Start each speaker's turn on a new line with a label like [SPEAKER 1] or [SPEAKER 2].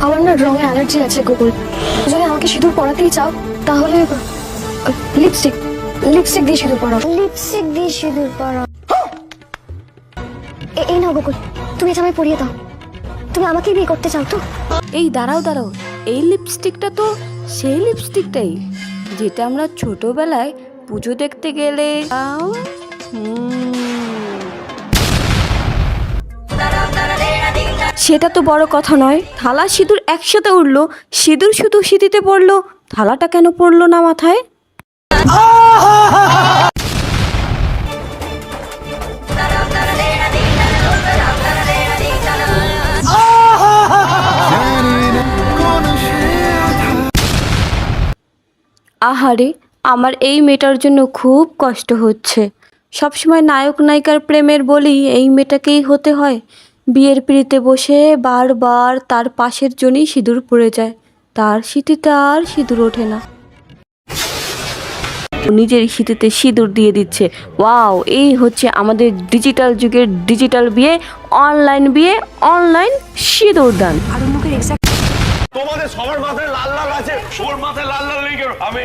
[SPEAKER 1] আমার না রঙে অ্যালার্জি আছে গোকুল যদি আমাকে সিঁদুর পরাতেই চাও তাহলে লিপস্টিক লিপস্টিক দিয়ে সিঁদুর পরাও
[SPEAKER 2] লিপস্টিক দিয়ে সিঁদুর পরা। এ- এই নাও গোকুল তুমি এটা আমায় পরিয়ে দাও। তুমি আমাকে বিয়ে করতে চাও তো?
[SPEAKER 3] এই দাঁড়াও দাঁড়াও। এই লিপস্টিকটা তো সেই লিপস্টিকটাই যেটা আমরা ছোটবেলায় পুজো দেখতে গেলে হুম। সেটা তো বড় কথা নয়। থালা সিঁদুর একসাথে উঠল সিঁদুর শুধু সিঁথিতে পড়ল, থালাটা কেন পড়ল না মাথায়? আহারে, আমার এই মেয়েটার জন্য খুব কষ্ট হচ্ছে। সবসময় নায়ক নায়িকার প্রেমের বলি এই মেয়েটাকেই হতে হয়। বিয়ের পিড়িতে বসে বারবার তার পাশের জনই সিঁদুর পড়ে যায়। তার স্মৃতিতে আর সিঁদুর ওঠে না। নিজের স্মৃতিতে সিঁদুর দিয়ে দিচ্ছে। ওয়াও, এই হচ্ছে আমাদের ডিজিটাল যুগের ডিজিটাল বিয়ে, অনলাইন বিয়ে, অনলাইন সিঁদুর দান।
[SPEAKER 4] তোমাদের সবার মাথায় লাল লাল আছে মাথায় লাল লাল আমি